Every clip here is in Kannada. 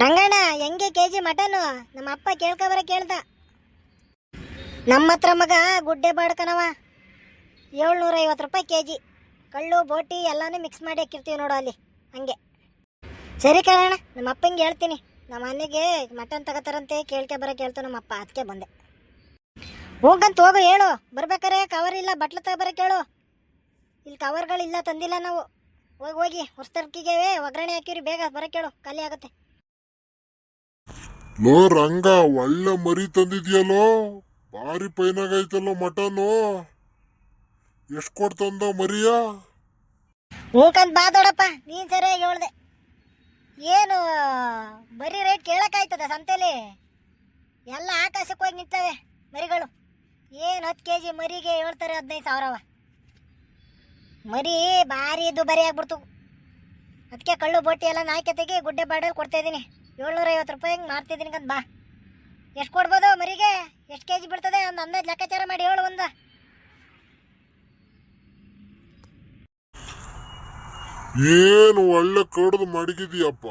ರಂಗಣ್ಣ, ಹೆಂಗೆ ಕೆ ಜಿ ಮಟನು? ನಮ್ಮ ಅಪ್ಪ ಕೇಳ್ಕೊಬರ ಕೇಳ್ದ. ನಮ್ಮ ಹತ್ರ ಮಗ ಗುಡ್ಡೆ ಬಾಡ್ಕನವ. ಏಳ್ನೂರ ಐವತ್ತು ರೂಪಾಯಿ ಕೆ ಜಿ. ಕಳ್ಳು ಬೋಟಿ ಎಲ್ಲನೂ ಮಿಕ್ಸ್ ಮಾಡಿ ಹಾಕಿರ್ತೀವಿ ನೋಡು ಅಲ್ಲಿ, ಹಂಗೆ. ಸರಿ ಕಣಣ್ಣ ನಮ್ಮ ಅಪ್ಪಂಗೆ ಹೇಳ್ತೀನಿ. ನಮ್ಮ ಮನೆಗೆ ಮಟನ್ ತಗೋತಾರಂತೆ ಕೇಳ್ಕೆ ಬರ ಕೇಳ್ತು ನಮ್ಮ ಅಪ್ಪ, ಅದಕ್ಕೆ ಬಂದೆ. ಹೋಗಂತ ಹೋಗು, ಹೇಳು. ಬರ್ಬೇಕಾರೆ ಕವರ್ ಇಲ್ಲ, ಬಟ್ಲು ತಗೊಬರ ಕೇಳು. ಇಲ್ಲಿ ಕವರ್ಗಳಿಲ್ಲ ತಂದಿಲ್ಲ ನಾವು. ಹೋಗಿ ಹೋಗಿ ಹೊಸ್ತರ್ಕಿಗೆ ಒಗ್ಗರಣೆ ಹಾಕಿರಿ ಬೇಗ ಬರ ಕೇಳು, ಖಾಲಿ ಆಗುತ್ತೆ. ಲೋ ರಂಗ, ಒಳ್ಳೆ ಮರಿ ತಂದಿದ್ಯಲ್ಲೋ? ಭಾರಿ ಪೈನಾಗೈತಲ್ಲೋ ಮಟನು? ಎಷ್ಟ್ ಕೊಡ್ತಂದ ಮರಿಯ? ಹೂಕಂತ ಬಾ ದೊಡಪ್ಪ, ನೀನ್ ಸರಿಯಾಗಿ ಹೇಳ್ದೆ. ಏನು ಬರೀ ರೇಟ್ ಕೇಳಕ್ಕಾಯ್ತದ ಸಂತೆಲಿ? ಎಲ್ಲ ಆಕಾಶಕ್ಕೆ ಹೋಗಿ ನಿಂತವೆ ಮರಿಗಳು. ಏನು ಹತ್ತು ಕೆ ಜಿ ಮರಿಗೆ ಹೇಳ್ತಾರೆ ಹದಿನೈದು ಸಾವಿರವ? ಮರಿ ಭಾರಿ ಇದು ಬರಿ ಆಗ್ಬಿಡ್ತು. ಅದಕ್ಕೆ ಕಳ್ಳು ಬೋಟಿ ಎಲ್ಲ ನಾಯ್ಕೆ ತೆಗಿ ಗುಡ್ಡೆ ಕೊಡ್ತಾ ಇದ್ದೀನಿ ಏಳ್ನೂರ ಐವತ್ತು ರೂಪಾಯಿ ಮಾರ್ತಿದ್ದೀನಿ ಕಂತ ಬಾ. ಎಷ್ಟು ಕೊಡ್ಬೋದು ಮರಿಗೆ? ಎಷ್ಟು ಕೆ ಜಿ ಬಿಡ್ತದೆ ಒಂದು ಅಂದಾಜು ಲೆಕ್ಕಾಚಾರ ಮಾಡಿ ಹೇಳು ಒಂದು. ಏನು ಒಳ್ಳೆ ಕಡ್ದು ಮಡಗಿದ್ಯಪ್ಪ.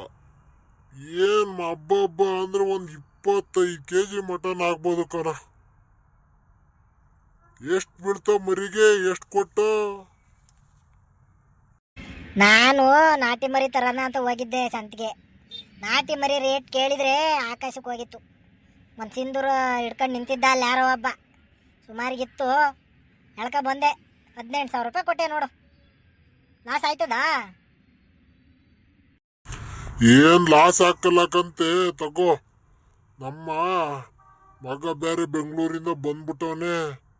ಏನು ಹಬ್ಬ ಹಬ್ಬ ಅಂದ್ರೆ ಒಂದು ಇಪ್ಪತ್ತೈದು ಕೆ ಜಿ ಮಟನ್ ಆಗ್ಬೋದು ಕಣ. ಎಷ್ಟು ಬೀಳ್ತಾವ ಮರಿಗೆ? ಎಷ್ಟು ಕೊಟ್ಟ? ನಾನು ನಾಟಿ ಮರಿ ತರನ ಅಂತ ಹೋಗಿದ್ದೆ ಸಂತಿಗೆ. ನಾಟಿ ಮರಿ ರೇಟ್ ಕೇಳಿದ್ರೆ ಆಕಾಶಕ್ಕೆ ಹೋಗಿತ್ತು. ಒಂದು ಸಿಂಧೂರ ಹಿಡ್ಕೊಂಡು ನಿಂತಿದ್ದ ಅಲ್ಲಿ ಯಾರೋ ಒಬ್ಬ. ಸುಮಾರಿಗಿತ್ತು. ಎಳ್ಕ ಬಂದೆ. ಹದಿನೆಂಟು ಸಾವಿರ ರೂಪಾಯಿ ಕೊಟ್ಟೆ ನೋಡು. ಲಾಸ್ ಆಯ್ತದಾ? ಏನ್ ಲಾಸ್ ಹಾಕಲಕಂತೆ ತಗೋ. ನಮ್ಮ ಮಗ ಬೇರೆ ಬೆಂಗಳೂರಿಂದ ಬಂದ್ಬಿಟ್ಟವನೆ.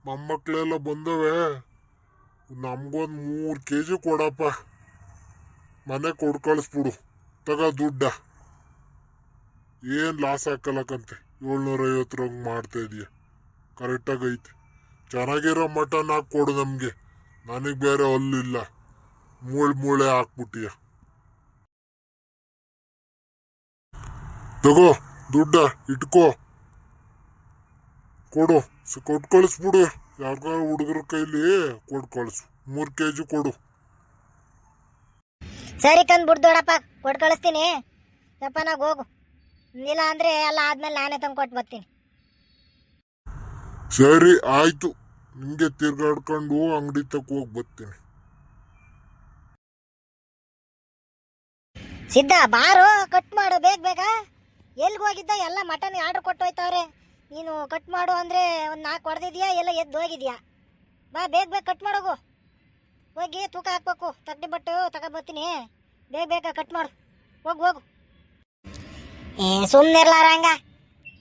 ಮೊಮ್ಮಕ್ಳೆಲ್ಲ ಬಂದವೆ. ನಮಗೊಂದು ಮೂರು ಕೆ ಜಿ ಕೊಡಪ್ಪ. ಮನೆ ಕೊಡ್ಕಳಿಸ್ಬಿಡು ತಗ ದುಡ್ಡ. ಏನ್ ಲಾಸ್ ಹಾಕಲಕಂತೆ ಏಳ್ನೂರ ಐವತ್ತರಂಗ್ ಮಾಡ್ತಾ ಇದೀಯ. ಕರೆಕ್ಟಾಗಿ ಐತೆ. ಚೆನ್ನಾಗಿರೋ ಮಟನ್ ಹಾಕಿ ಕೊಡು ನಮ್ಗೆ. ನನಗ್ ಬೇರೆ ಹಲ್ಲಿಲ್ಲ. ಮೂಳೆ ಮೂಳೆ ಹಾಕ್ಬಿಟ್ಟಿಯ. ತಗೋ, ದುಡ್ಡ ಇಟ್ಕೋ. ಕೊಡು. ಕೊಟ್ಟು ಕೊಟ್ ಕಳಿಸ್ಬಿಡು. ಯಾರ ಹುಡುಗರ ಕೈಲಿ ಕೊಟ್ ಕಳಿಸು. ಮೂರ್ ಕೆ ಜಿ ಕೊಡು. ಸರಿ ಕಂದ್ ಬಿಡ್ದೋಡಪ್ಪ ಕೊಟ್ಟು ಕಳಿಸ್ತೀನಿ. ಜಪ್ಪನಾಗ ಹೋಗು. ಇಲ್ಲ ಅಂದರೆ ಎಲ್ಲ ಆದ್ಮೇಲೆ ನಾನೇ ತಂದು ಕೊಟ್ಟು ಬರ್ತೀನಿ. ಸರಿ ಆಯ್ತು. ನಿಮ್ಗೆ ತಿರ್ಗಾಡ್ಕೊಂಡು ಅಂಗಡಿ ತಕ್ಕ ಹೋಗಿ ಬರ್ತೀನಿ. ಸಿದ್ಧ ಬಾರು ಕಟ್ ಮಾಡು ಬೇಗ ಬೇಗ. ಎಲ್ಗೆ ಹೋಗಿದ್ದ? ಎಲ್ಲ ಮಟನ್ ಆರ್ಡರ್ ಕೊಟ್ಟು ಹೋಯ್ತವ್ರೆ ನೀನು ಕಟ್ ಮಾಡು ಅಂದರೆ ಒಂದು ನಾಲ್ಕು ಹೊಡೆದಿದ್ಯಾ? ಎಲ್ಲ ಎದ್ದು ಹೋಗಿದ್ಯಾ? ಬಾ ಬೇಗ ಬೇಗ ಕಟ್ ಮಾಡೋಗು. ಹೋಗಿ ತೂಕ ಹಾಕ್ಬೇಕು. ತಗ್ಡಿ ಬಟ್ಟು ತಗೊಬರ್ತೀನಿ ಬೇಗ ಬೇಗ ಕಟ್ ಮಾಡು. ಹೋಗು ಹೋಗು. ಏ ಸುಮ್ಮನಿರ್ಲಾರಂಗ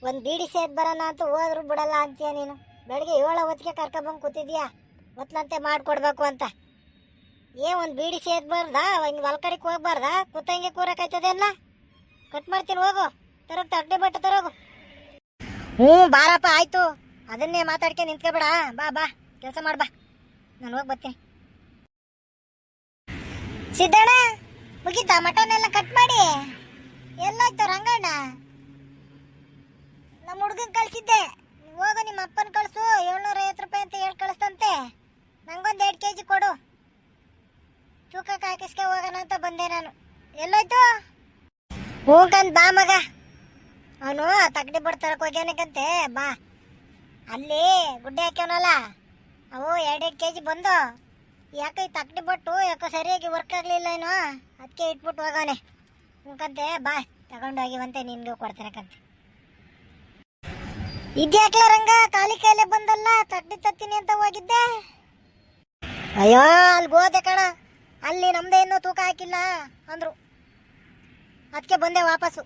ಒಂದು ಬೀಡಿ ಸೇದ್ ಬರೋಣ ಅಂತ ಹೋದ್ರು ಬಿಡಲ್ಲ ಅಂತೀಯ ನೀನು. ಬೆಳಗ್ಗೆ ಏಳು ಹೊತ್ತಿಗೆ ಕರ್ಕೊಬಂದು ಕೂತಿದ್ಯಾ? ಒತ್ಲಂತೆ ಮಾಡಿಕೊಡ್ಬೇಕು ಅಂತ. ಏ, ಒಂದು ಬೀಡಿ ಸೇದ್ಬಾರ್ದ ಹಿಂಗೆ ಒಲ್ಕಡಿಕ್ ಹೋಗ್ಬಾರ್ದಾ? ಕೂತಂಗೆ ಕೂರಕ್ಕಾಯ್ತದೇನ? ಕಟ್ ಮಾಡ್ತೀನಿ, ಹೋಗು. ತರೋಗ್ ಅಡ್ಡೆ ಬಟ್ಟೆ ತರೋಗು. ಹ್ಞೂ, ಬಾರಪ್ಪ, ಆಯ್ತು. ಅದನ್ನೇ ಮಾತಾಡ್ಕೆ ನಿಂತ್ಕೊಬೇಡ. ಬಾ ಬಾ, ಕೆಲಸ ಮಾಡ್ಬಾ ನಾನು ಹೋಗಿ ಬರ್ತೀನಿ ಸಿದ್ದಣ್ಣ, ಮುಗೀತಾ? ಮಟನ್ ಎಲ್ಲ ಕಟ್ ಮಾಡಿ? ಎಲ್ಲಾಯ್ತು ರಂಗಣ್ಣ? ನಮ್ಮ ಹುಡುಗನ್ ಕಳ್ಸಿದ್ದೆ. ಹೋಗು, ನಿಮ್ಮ ಅಪ್ಪನ ಕಳ್ಸು, ಏಳ್ನೂರ ಐವತ್ತು ರೂಪಾಯಿ ಅಂತ ಹೇಳಿ ಕಳಿಸ್ತಂತೆ. ನಂಗೊಂದು ಎರಡು ಕೆ ಜಿ ಕೊಡು. ತೂಕಕ್ಕೆ ಹಾಕಿಸ್ಕೆ ಹೋಗೋಣ ಅಂತ ಬಂದೆ ನಾನು. ಎಲ್ಲೋಯ್ತು? ಹೋಗಂತ ಬಾ ಮಗ. ಅವನು ತಗಡಿ ಬಡ್ತಾರಕ್ಕೆ ಹೋಗ್ಯಾನಕ್ಕಂತೆ ಬಾ. ಅಲ್ಲಿ ಗುಡ್ಡೆ ಹಾಕ್ಯವನಲ್ಲ, ಅವು ಎರಡೆರಡು ಕೆ ಜಿ ಬಂದು. ಯಾಕೆ ಈ ತಗಡಿ ಬಟ್ಟು ಯಾಕೋ ಸರಿಯಾಗಿ ವರ್ಕ್ ಆಗಲಿಲ್ಲ ಏನೋ ಅದಕ್ಕೆ ಇಟ್ಬಿಟ್ಟು ಹೋಗೋನೆ ಹ್ಞೂಕಂತೆ ಬಾ ತಗೊಂಡೋಗಿವಂತೆ ನಿನ್ಗೂ ಕಂತೆ ಇದ್ಯಾಕ್ಲ ರಂಗ? ಖಾಲಿ ಕೈಲೇ ಬಂದಲ್ಲ ತಟ್ಟಿ ತತ್ತೀನಿ ಅಂತ ಹೋಗಿದ್ದೆ. ಅಯ್ಯೋ ಅಲ್ಲಿ ಹೋದೆ ಕಣ. ಅಲ್ಲಿ ನಮ್ದೇ ಇನ್ನೂ ತೂಕ ಹಾಕಿಲ್ಲ, ಅಂದ್ರು. ಅದಕ್ಕೆ ಬಂದೆ ವಾಪಸ್ಸು.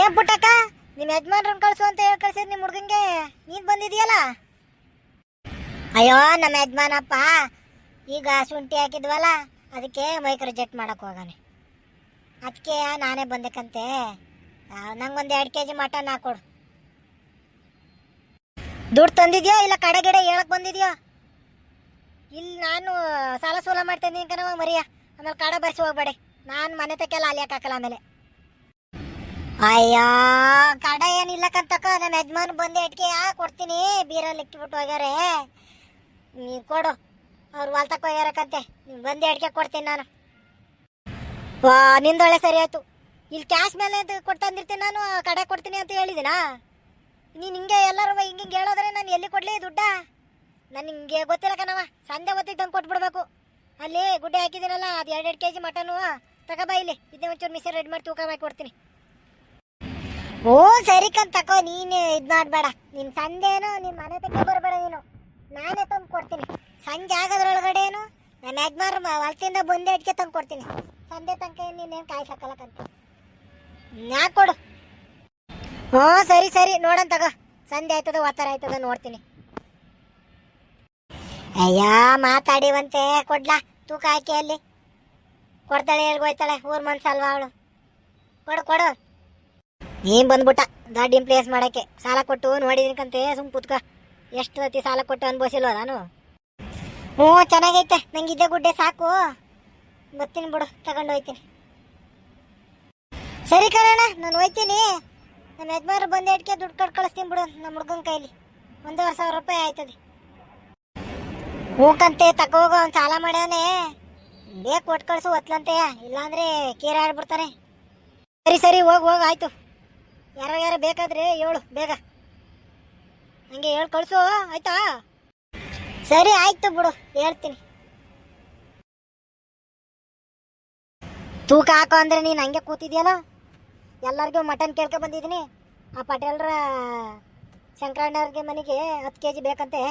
ಏನ್ ಪುಟ್ಟಕ್ಕ? ನಿಮ್ಮ ಯಜಮಾನ್ರನ್ನ ಕಳ್ಸು ಅಂತ ಹೇಳಿ ಕಳ್ಸಿದ್ ನಿಮ್ಮ ಹುಡುಗಂಗೆ. ನೀನ್ ಬಂದಿದೀಯಲ್ಲ? ಅಯ್ಯೋ, ನಮ್ಮ ಯಜಮಾನಪ್ಪ, ಈಗ ಶುಂಠಿ ಹಾಕಿದ್ವಲ್ಲ ಅದಕ್ಕೆ ಮೈಕ್ ಜೆಟ್ ಮಾಡಕ್ ಹೋಗಾನೆ. ಅದಕ್ಕೆ ನಾನೇ ಬಂದಕ್ಕಂತೆ ನಂಗೊಂದು ಎರಡು ಕೆ ಜಿ ಮಟನ್ ಹಾಕೊಡು ದುಡ್ಡು ತಂದಿದ್ಯಾ ಇಲ್ಲ ಕಡೆ ಗಿಡ ಹೇಳಕ್ ಬಂದಿದ್ಯಾ? ಇಲ್ಲಿ ನಾನು ಸಾಲ ಸೂಲ ಮಾಡ್ತೇನೆ ಇದ್ದೀನಿ ಕಣವ ಮರಿಯ. ಆಮೇಲೆ ಕಡೆ ಬರ್ಸಿ ಹೋಗ್ಬೇಡಿ. ನಾನು ಮನೆ ತಕ್ಕೆಲ್ಲ ಅಲ್ಲಿ ಹಾಕಲ್ಲ ಆಮೇಲೆ. ಅಯ್ಯೋ, ಕಡೆ ಏನಿಲ್ಲ ಕಂತಕ ನನ್ನ ಯಜಮಾನ್ ಬಂದು ಯಾ ಕೊಡ್ತೀನಿ. ಬೀರಲ್ಲಿ ಇಟ್ಬಿಟ್ಟು ಹೋಗ್ಯಾರೆ. ನೀ ಕೊಡು. ಅವ್ರು ಹೊಲ್ ತಕ್ಕ ಹೋಗ್ಯಾರಕ್ಕಂತೆ ಬಂದು ಅಡಿಕೆ ಕೊಡ್ತೀನಿ ನಾನು. ವಾ, ನಿಂದೊಳ್ಳೆ ಸರಿ ಆಯ್ತು. ಇಲ್ಲಿ ಕ್ಯಾಶ್ ಮೇಲೆ ಅಂತ ಕೊಡ್ತಂದಿರ್ತೀನಿ ನಾನು ಕಡೆ ಕೊಡ್ತೀನಿ ಅಂತ ಹೇಳಿದಿನಾ? ನೀನು ಹಿಂಗೆ ಎಲ್ಲರೂ ಹಿಂಗೆ ಹಿಂಗೆ ಹೇಳೋದ್ರೆ ನಾನು ಎಲ್ಲಿ ಕೊಡಲಿ ದುಡ್ಡ? ನಾನು ಹಿಂಗೆ ಗೊತ್ತಿಲ್ಲ ಕಣವ ಸಂಜೆ ಹೊತ್ತಿದ್ದಂಗೆ ತಂದು ಕೊಟ್ಬಿಡ್ಬೇಕು. ಅಲ್ಲಿ ಗುಡ್ಡೆ ಹಾಕಿದ್ದೀನಲ್ಲ, ಅದು ಎರಡು ಎರಡು ಕೆ ಜಿ ಮಟನು ತಗೋಬಾ ಇಲ್ಲಿ. ಇದನ್ನ ಒಂಚೂರು ಮಿಸ್ ರೆಡಿ ಮಾಡಿ ತೂಕ ಮಾಡಿ ಕೊಡ್ತೀನಿ. ಓ, ಸರಿ ಕಂತ ತಕೋ, ನೀನು ಇದು ಮಾಡಬೇಡ. ನಿನ್ನ ಸಂಜೆನು ನಿನ್ನ ಮನೆ ತಕ್ಕ ಬರಬೇಡ ನೀನು. ನಾನೇ ತಂದು ಕೊಡ್ತೀನಿ. ಸಂಜೆ ಆಗೋದ್ರೊಳಗಡೆ ಏನು ನನ್ನ ಯಜಮಾನ್ ಹೊಲ್ತಿಂದ ಬಂದೆ ಅಡಿಕೆ ತಂದು ಕೊಡ್ತೀನಿ. ಸಂಜೆ ತನಕ ನೀನೇನು ಕಾಯ್ಸಕ್ಕಲ್ಲಕ್ಕಂತ ಯಾಕೆ ಕೊಡು. ಹ್ಞೂ, ಸರಿ ಸರಿ. ನೋಡೋಣ ತಗೋ. ಸಂಜೆ ಆಯ್ತದ, ಒತ್ತರ ಆಯ್ತದ ನೋಡ್ತೀನಿ. ಅಯ್ಯ, ಮಾತಾಡಿವಂತೆ. ಕೊಡ್ಲಾ, ತೂಕ ಹಾಕಿ ಅಲ್ಲಿ. ಕೊಡ್ತಾಳೆ ಹೇಳ್ಗೋಯ್ತಾಳೆ ಊರ್ ಮನ್ಸಲ್ವಾ ಅವಳು? ಕೊಡು ಕೊಡು. ನೀನ್ ಬಂದ್ಬಿಟ್ಟ ದೊಡ್ಡ ಪ್ಲೇಸ್ ಮಾಡಕ್ಕೆ. ಸಾಲ ಕೊಟ್ಟು ನೋಡಿದ್ರಿಕಂತೆ ಸುಮ್ ಕುತ್ಕ. ಎಷ್ಟು ಸತಿ ಸಾಲ ಕೊಟ್ಟು ಅನ್ಭವಿಸಿಲ್ವ ನಾನು? ಹ್ಞೂ, ಚೆನ್ನಾಗೈತೆ. ನಂಗೆ ಗುಡ್ಡೆ ಸಾಕು. ಬರ್ತೀನಿ ಬಿಡು, ತಗೊಂಡು ಹೋಯ್ತೀನಿ ಸರಿ ಕಣಣ್ಣ, ನಾನು ಹೋಯ್ತೀನಿ ನಮ್ಮ ಯಜಮಾನ್ರು ಬಂದು ಇಟ್ಕೆ ದುಡ್ಡು ಕಟ್ ಕಳಿಸ್ತೀನಿ ಬಿಡು ನಮ್ಮ ಹುಡ್ಗನ ಕೈಲಿ. ಒಂದೂವರೆ ಸಾವಿರ ರೂಪಾಯಿ ಆಯ್ತದೆ. ಹೂಕಂತೆ ತಗೋಗ ಅವ್ನು ಸಾಲ ಮಾಡ್ಯಾನೆ. ಬೇಕು ಕೊಟ್ಟು ಕಳಿಸು, ಒತ್ಲಂತೆ. ಇಲ್ಲಾಂದ್ರೆ ಕೀರ ಆಡ್ಬಿಡ್ತಾನೆ ಸರಿ ಸರಿ, ಹೋಗಿ ಹೋಗಿ, ಆಯ್ತು. ಯಾರೋ ಯಾರೋ ಬೇಕಾದ್ರೆ ಹೇಳು, ಬೇಗ. ಹಂಗೆ ಹೇಳಿ ಕಳಿಸು, ಆಯ್ತಾ? ಸರಿ, ಆಯ್ತು ಬಿಡು, ಹೇಳ್ತೀನಿ. ತೂಕ ಹಾಕೋ ಅಂದ್ರೆ ನೀನು ಹಂಗೆ ಕೂತಿದ್ಯಲ್ಲ? ಎಲ್ಲರಿಗೂ ಮಟನ್ ಕೇಳ್ಕೊ ಬಂದಿದ್ದೀನಿ. ಆ ಪಟೇಲ್ರ ಶಂಕರಣ್ಣವ್ರಿಗೆ ಮನೆಗೆ ಹತ್ತು ಕೆ ಜಿ ಬೇಕಂತೆ.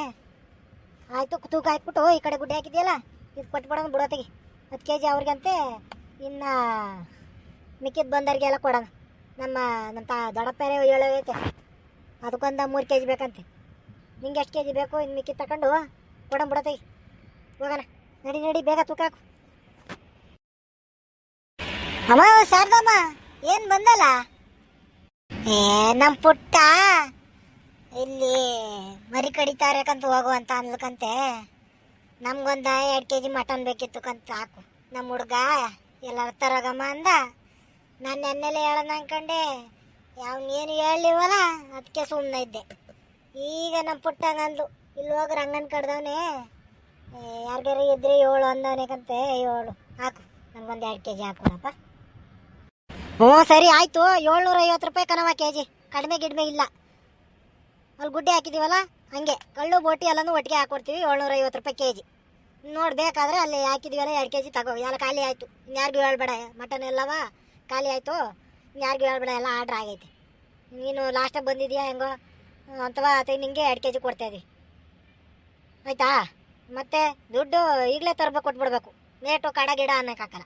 ಆಯ್ತು, ತೂಕ ಹಾಕ್ಬಿಟ್ಟು ಈ ಕಡೆ ಗುಡ್ಡೆ ಹಾಕಿದ್ಯಲ್ಲ, ಇದು ಕೊಟ್ಬಿಡೋಣ ಬಿಡೋತಿಗೆ ಹತ್ತು ಕೆ ಜಿ ಅವ್ರಿಗಂತೆ, ಇನ್ನು ಮಿಕ್ಕಿದ ಬಂದವ್ರಿಗೆಲ್ಲ ಕೊಡೋಣ. ನಮ್ಮ ನಮ್ಮ ತಾ, ದೊಡ್ಡಪ್ಪರೇ ಹೇಳೋದೈತೆ ಅದಕ್ಕೊಂದು ಮೂರು ಕೆ ಜಿ ಬೇಕಂತೆ. ನಿಂಗೆ ಎಷ್ಟು ಕೆ ಜಿ ಬೇಕು? ಇನ್ನು ಮಿಕ್ಕಿದ ತಗೊಂಡು ಬಿಡೋತಿಗೆ ಹೋಗೋಣ. ನಡಿ ನಡಿ, ಬೇಗ ತೂಕ ಹಾಕು. ಅಮ್ಮ, ಶಾರದಮ್ಮ, ಏನು ಬಂದಲ್ಲ? ಏ ನಮ್ಮ ಪುಟ್ಟ ಇಲ್ಲಿ ಮರಿ ಕಡಿತಾರಕಂತ ಹೋಗು ಅಂತ ಅನ್ಲಕಂತೆ ನಮ್ಗೊಂದು ಎರಡು ಕೆ ಜಿ ಮಟನ್ ಬೇಕಿತ್ತು ಕಂತ ಹಾಕು. ನಮ್ಮ ಹುಡುಗ ಎಲ್ಲ ತರೋಗಮ್ಮ ಅಂದ. ನಾನು ನೆನ್ನೆಲೆ ಹೇಳೋಣ ಅನ್ಕೊಂಡೆ ಏನು ಹೇಳಲಿವಲ್ಲ? ಅದಕ್ಕೆ ಸುಮ್ಮನೆ ಇದ್ದೆ. ಈಗ ನಮ್ಮ ಪುಟ್ಟ ಅಂದ್ಲು ಇಲ್ಲಿ ಹೋಗಿ ರಂಗನ್ ಕಡ್ದವನೆ. ಯಾರ್ಗಾರ ಇದ್ರೆ ಏಳು ಅಂದವನೇಕಂತೆ ಏಳು. ಹಾಕು. ನಮ್ಗೊಂದು ಎರಡು ಕೆ ಜಿ ಹಾಕೋಣಪ್ಪ ಹ್ಞೂ ಸರಿ, ಆಯಿತು. ಏಳ್ನೂರ ಐವತ್ತು ರೂಪಾಯಿ ಕಣವ ಕೆ ಜಿ ಕಡಿಮೆ ಗಿಡ್ಮೆ ಇಲ್ಲ. ಅಲ್ಲಿ ಗುಡ್ಡೆ ಹಾಕಿದೀವಲ್ಲ? ಹಂಗೆ. ಕಳ್ಳು, ಬೋಟಿ ಎಲ್ಲನೂ ಒಟ್ಟಿಗೆ ಹಾಕ್ಕೊಡ್ತೀವಿ ಏಳ್ನೂರ ಐವತ್ತು ರೂಪಾಯಿ ಕೆ ಜಿ ನೋಡ್ಬೇಕಾದ್ರೆ ಅಲ್ಲಿ ಹಾಕಿದೀವಲ್ಲ ಎರಡು ಕೆ ಜಿ ತಗೋ. ಎಲ್ಲ ಖಾಲಿ ಆಯಿತು. ಯಾರಿಗೂ ಹೇಳ್ಬೇಡ. ಮಟನ್ ಎಲ್ಲವ ಖಾಲಿ ಆಯಿತು. ಯಾರಿಗೂ ಹೇಳ್ಬೇಡ. ಎಲ್ಲ ಆರ್ಡ್ರ್ ಆಗೈತೆ. ನೀನು ಲಾಸ್ಟಾಗಿ ಬಂದಿದ್ಯಾ ಹೆಂಗೋ? ಅಥವಾ ಅಥವಾ ನಿಂಗೆ ಎರಡು ಕೆ ಜಿ ಕೊಡ್ತಾಯಿದ್ವಿ ಆಯಿತಾ? ಮತ್ತೆ ದುಡ್ಡು ಈಗಲೇ ತರಬೇಕು, ಕೊಟ್ಬಿಡ್ಬೇಕು. ನೇಟು ಕಡ, ಗಿಡ ಅನ್ನಕ್ಕಾಗಲ್ಲ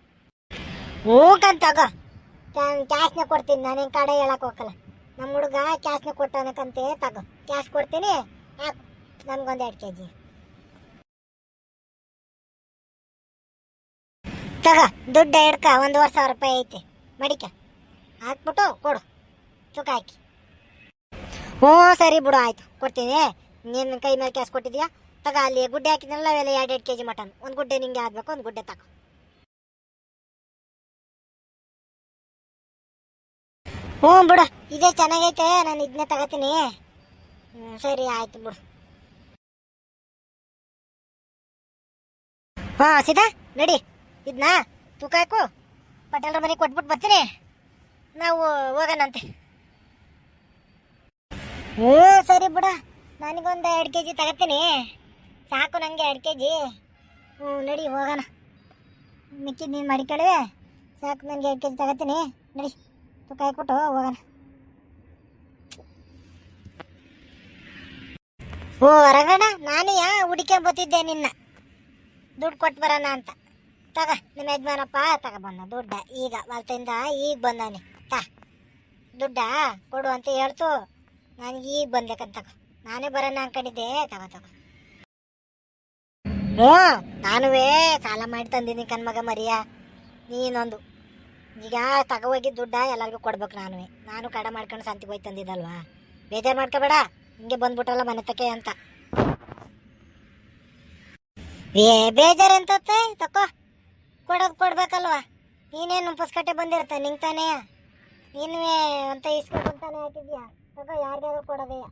ಹೋಗಂತ ತಗೋ. ಕ್ಯಾಶ್ನ ಕೊಡ್ತೀನಿ, ನಾನು ನಾನೇನು ಕಡೆ ಹೇಳಕ್ ಹೋಗಲ್ಲ. ನಮ್ಮ ಹುಡುಗ ಕ್ಯಾಶ್ನ ಕೊಟ್ಟನಕಂತೆ ತಗೋ. ಕ್ಯಾಶ್ ಕೊಡ್ತೀನಿ, ಹಾಕು. ನಮ್ಗೊಂದು ಎರಡು ಕೆ ಜಿ ತಗೋ, ದುಡ್ಡು ಹಿಡ್ಕ ಒಂದೂವರೆ ಸಾವಿರ ರೂಪಾಯಿ ಐತೆ. ಮಡಿಕ. ಹಾಕ್ಬಿಟ್ಟು ಕೊಡು. ತೂಕ ಹಾಕಿ. ಹ್ಞೂ, ಸರಿ ಬಿಡು, ಆಯ್ತು. ಕೊಡ್ತೀನಿ. ನಿನ್ನ ಕೈ ಮೇಲೆ ಕ್ಯಾಶ್ ಕೊಟ್ಟಿದ್ಯಾ? ತಗ ಅಲ್ಲಿ ಗುಡ್ಡೆ ಹಾಕಿದ್ನಲ್ಲ, ಅವೆಲ್ಲ ಎರಡು ಎರಡು ಕೆಜಿ ಮಟನ್. ಒಂದು ಗುಡ್ಡೆ ನಿಂಗೆ ಆಗಬೇಕು, ಒಂದು ಗುಡ್ಡೆ ತಗೋ. ಹ್ಞೂ ಬಿಡು, ಇದೇ ಚೆನ್ನಾಗೈತೆ, ನಾನು ಇದನ್ನೇ ತಗೋತೀನಿ. ಹ್ಞೂ ಸರಿ, ಆಯ್ತು ಬಿಡು. ಹಾಂ ಸೀದಾ ನಡಿ. ಇದನ್ನ ತೂಕ ಹಾಕು. ಪಟೇಲ್ರ ಮನೆಗೆ ಕೊಟ್ಬಿಟ್ಟು ಬರ್ತೀನಿ. ನಾವು ಹೋಗೋಣಂತೆ ಹ್ಞೂ, ಸರಿ ಬಿಡ. ನನಗೊಂದು ಎರಡು ಕೆ ಜಿ ತಗೋತೀನಿ. ಸಾಕು ನನಗೆ ಎರಡು ಕೆ ಜಿ ಹ್ಞೂ, ನಡಿ, ಹೋಗೋಣ. ಮಿಕ್ಕಿದ್ದು ನೀನು ಮಡಿಕೊಳ್ಳುವೆ ಸಾಕು, ನನಗೆ ಎರಡು ಕೆ ಜಿ ತಗೋತೀನಿ. ನಡಿ ತೂಕ ಹಾಕ್ಬಿಟ್ಟು ಹೋಗೋಣ. ಓ ರಂಗಣ್ಣ ನಾನು ಯಾ ಹುಡುಕೊಂಬತ್ತಿದ್ದೆ ನಿನ್ನ. ದುಡ್ಡು ಕೊಟ್ಟು ಬರೋಣ ಅಂತ. ತಗ, ನಿಮ್ಮ ಯಜಮಾನಪ್ಪ, ತಗ ಬಂದ ದುಡ್ಡ. ಈಗ, ಹೊಲ್ತಿಂದ ಈಗ ಬಂದಾನೆ. ತಾ, ದುಡ್ಡ ಕೊಡು ಅಂತ ಹೇಳ್ತು. ನನಗೆ ಈಗ ಬಂದೇಕಂತ ತಗೋ. ನಾನೇ ಬರೋಣ ಅನ್ಕೊಂಡಿದ್ದೆ. ತಗೋ ತಗೋ. ಹ್ಞೂ. ನಾನುವೇ ಸಾಲ ಮಾಡಿ ತಂದಿನಿ ಕಣ್ಮಗ ಮರಿಯ. ನೀನೊಂದು. ಈಗ ತಗೋಗಿ ದುಡ್ಡ ಎಲ್ಲರಿಗೂ ಕೊಡ್ಬೇಕು ನಾನುವೇ. ನಾನು ಕಡ ಮಾಡ್ಕೊಂಡು ಸಂತಿಗೆ ಹೋಗಿ ತಂದಿದ್ದಲ್ವಾ? ಬೇಜಾರು ಮಾಡ್ಕೋಬೇಡ. ಹಿಂಗೆ ಬಂದ್ಬಿಟ್ಟಲ್ಲ ಮನೆ ತಕ್ಕೆ ಅಂತ. ಏ ಬೇಜಾರು ಎಂತತ್ತೆ ತಕೋ. ಕೊಡೋದು ಕೊಡ್ಬೇಕಲ್ವಾ? ನೀನೇನು ಉಪಸ್ಕಟ್ಟೆ ಬಂದಿರ್ತ? ನಿಂಗೆ ತಾನೇ ನೀನುವೇ ಅಂತ ಇಸ್ಕೊಂಡು ತಾನೇ ಹಾಕಿದ್ಯಾ ತಗೋ, ಯಾರಿಗಾದ್ರೂ ಕೊಡೋದಯ್ಯ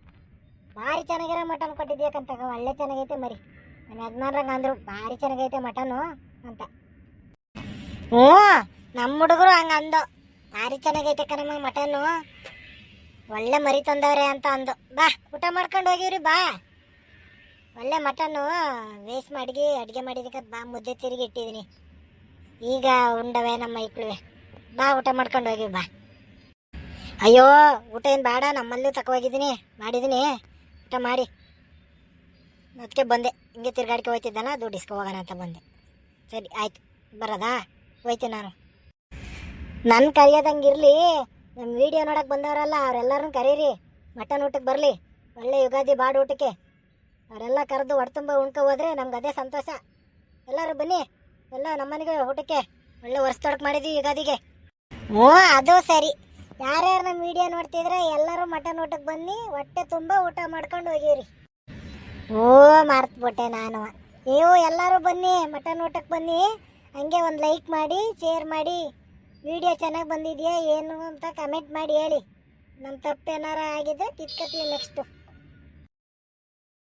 ಭಾರಿ ಚೆನ್ನಾಗಿರೋ ಮಟನ್ ಕೊಟ್ಟಿದ್ಯಾಕಂತ ಒಳ್ಳೆ ಚೆನ್ನಾಗೈತೆ ಮರಿ. ಯಜಮಾನ್ರಂಗ ಅಂದ್ರು. ಭಾರಿ ಚೆನ್ನಾಗೈತೆ ಮಟನು ಅಂತ. ಹ್ಞೂ ನಮ್ಮ ಹುಡುಗರು ಹಂಗೆ ಅಂದು. ಭಾರಿ ಚೆನ್ನಾಗೈತೆ ಕಣಮ್ಮ ಮಟನು ಒಳ್ಳೆ ಮರಿ ತಂದವ್ರೆ ಅಂತ ಅಂದು. ಬಾ, ಊಟ ಮಾಡ್ಕೊಂಡು ಹೋಗಿವ್ರಿ, ಬಾ. ಒಳ್ಳೆ ಮಟನ್ನು ವೇಸ್ಟ್ ಮಾಡಿ ಅಡುಗೆ ಮಾಡಿದಕ್ಕೆ ಬಾ, ಮುದ್ದೆ ತಿರುಗಿ ಇಟ್ಟಿದ್ದೀನಿ ಈಗ ಉಂಡವೆ ನಮ್ಮ ಮೈಕ್ಳುವೆ ಬಾ, ಊಟ ಮಾಡ್ಕೊಂಡು ಹೋಗಿ, ಬಾ. ಅಯ್ಯೋ, ಊಟ ಏನು ಬೇಡ, ನಮ್ಮಲ್ಲೂ ತಕೊ ಹೋಗಿದ್ದೀನಿ ಮಾಡಿದ್ದೀನಿ ಊಟ ಮಾಡಿ. ಅದಕ್ಕೆ ಬಂದೆ. ಹಿಂಗೆ ತಿರ್ಗಾಡಿಕೆ ಹೋಯ್ತಿದ್ದಾನ? ದುಡ್ಡು ಇಸ್ಕೊ ಹೋಗೋಣ ಅಂತ ಬಂದೆ. ಸರಿ, ಆಯ್ತು. ಬರೋದಾ? ಹೋಯ್ತೀನಿ ನಾನು. ನನ್ನ ಕರೆಯೋದಂಗೆ ಇರಲಿ ನಮ್ಮ ವಿಡಿಯೋ ನೋಡಕ್ಕೆ ಬಂದವರಲ್ಲ ಅವರೆಲ್ಲರೂ ಕರೀರಿ. ಮಟನ್ ಊಟಕ್ಕೆ ಬರಲಿ. ಒಳ್ಳೆ ಯುಗಾದಿ ಬಾಡು ಊಟಕ್ಕೆ. ಅವರೆಲ್ಲ ಕರೆದು ಹೊಡ್ತುಂಬ ಉಣ್ಕೊ ಹೋದ್ರೆ ನಮ್ಗೆ ಅದೇ ಸಂತೋಷ. ಎಲ್ಲರೂ ಬನ್ನಿ. ಎಲ್ಲ ನಮ್ಮನೆಗೆ ಊಟಕ್ಕೆ. ಒಳ್ಳೆ ವರ್ಷದೊಳಗೆ ಮಾಡಿದ್ವಿ ಯುಗಾದಿಗೆ. ಓ ಅದು ಸರಿ. ಯಾರ್ಯಾರು ನಮ್ಮ ವಿಡಿಯೋ ನೋಡ್ತಿದ್ರೆ ಎಲ್ಲರೂ ಮಟನ್ ಊಟಕ್ಕೆ ಬನ್ನಿ. ಹೊಟ್ಟೆ ತುಂಬ ಊಟ ಮಾಡ್ಕೊಂಡು ಹೋಗಿರಿ ಓ ಮರ್ತ್ಬಿಟ್ಟೆ ನಾನು. ನೀವು ಎಲ್ಲರೂ ಬನ್ನಿ, ಮಟನ್ ಊಟಕ್ಕೆ ಬನ್ನಿ. ಹಂಗೆ ಒಂದು ಲೈಕ್ ಮಾಡಿ ಶೇರ್ ಮಾಡಿ. ವಿಡಿಯೋ ಚೆನ್ನಾಗಿ ಬಂದಿದೆಯಾ, ಏನು ಅಂತ ಕಮೆಂಟ್ ಮಾಡಿ ಹೇಳಿ. ನಮ್ಮ ತಪ್ಪೇನಾರ ಆಗಿದ್ರೆ ತಿದ್ಕತೀವಿ ನೆಕ್ಸ್ಟು